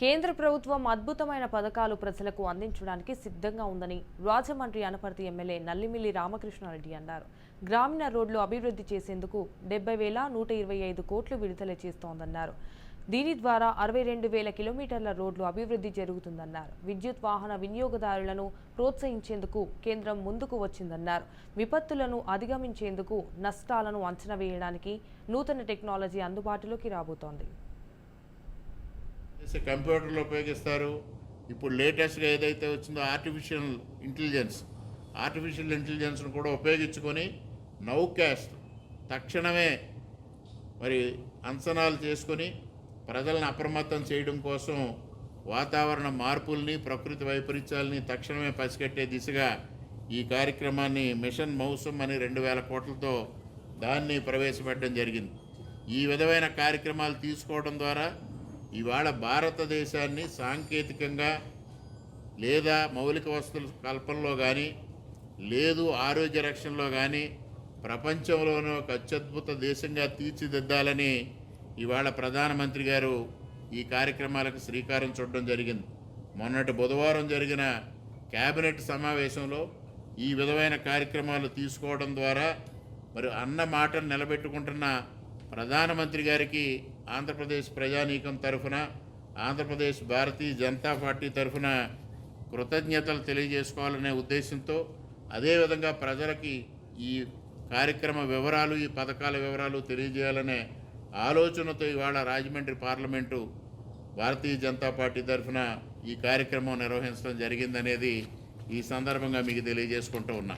కేంద్ర ప్రభుత్వం అద్భుతమైన పథకాలు ప్రజలకు అందించడానికి సిద్ధంగా ఉందని రాజమండ్రి అనపర్తి ఎమ్మెల్యే నల్లిమిల్లి రామకృష్ణారెడ్డి అన్నారు. గ్రామీణ రోడ్లు అభివృద్ధి చేసేందుకు డెబ్బై వేల నూట ఇరవై ఐదు కోట్లు విడుదల చేస్తోందన్నారు. దీని ద్వారా అరవై రెండు వేల కిలోమీటర్ల రోడ్లు అభివృద్ధి జరుగుతుందన్నారు. విద్యుత్ వాహన వినియోగదారులను ప్రోత్సహించేందుకు కేంద్రం ముందుకు వచ్చిందన్నారు. విపత్తులను అధిగమించేందుకు నష్టాలను అంచనా వేయడానికి నూతన టెక్నాలజీ అందుబాటులోకి రాబోతోంది. కంప్యూటర్లు ఉపయోగిస్తారు. ఇప్పుడు లేటెస్ట్గా ఏదైతే వచ్చిందో ఆర్టిఫిషియల్ ఇంటెలిజెన్స్ ఆర్టిఫిషియల్ ఇంటెలిజెన్స్ను కూడా ఉపయోగించుకొని నౌకాస్ట్ తక్షణమే మరి అంచనాలు చేసుకొని ప్రజలను అప్రమత్తం చేయడం కోసం వాతావరణ మార్పుల్ని ప్రకృతి వైపరీత్యాలని తక్షణమే పసిగట్టే దిశగా ఈ కార్యక్రమాన్ని మిషన్ మౌసం అని రెండు వేల కోట్లతో దాన్ని ప్రవేశపెట్టడం జరిగింది. ఈ విధమైన కార్యక్రమాలు తీసుకోవడం ద్వారా ఇవాళ భారతదేశాన్ని సాంకేతికంగా లేదా మౌలిక వస్తువుల కల్పనలో కానీ లేదు ఆరోగ్య రక్షణలో కానీ ప్రపంచంలోనే ఒక అత్యద్భుత దేశంగా తీర్చిదిద్దాలని ఇవాళ ప్రధానమంత్రి గారు ఈ కార్యక్రమాలకు శ్రీకారం చుట్టడం జరిగింది. మొన్నటి బుధవారం జరిగిన కేబినెట్ సమావేశంలో ఈ విధమైన కార్యక్రమాలు తీసుకోవడం ద్వారా మరి అన్న మాటను నిలబెట్టుకుంటున్న ప్రధానమంత్రి గారికి ఆంధ్రప్రదేశ్ ప్రజానీకం తరఫున ఆంధ్రప్రదేశ్ భారతీయ జనతా పార్టీ తరఫున కృతజ్ఞతలు తెలియజేసుకోవాలనే ఉద్దేశంతో అదేవిధంగా ప్రజలకి ఈ కార్యక్రమ వివరాలు ఈ పథకాల వివరాలు తెలియజేయాలనే ఆలోచనతో ఇవాళ రాజమండ్రి పార్లమెంటు భారతీయ జనతా పార్టీ తరఫున ఈ కార్యక్రమం నిర్వహించడం జరిగిందనేది ఈ సందర్భంగా మీకు తెలియజేసుకుంటూ ఉన్నా.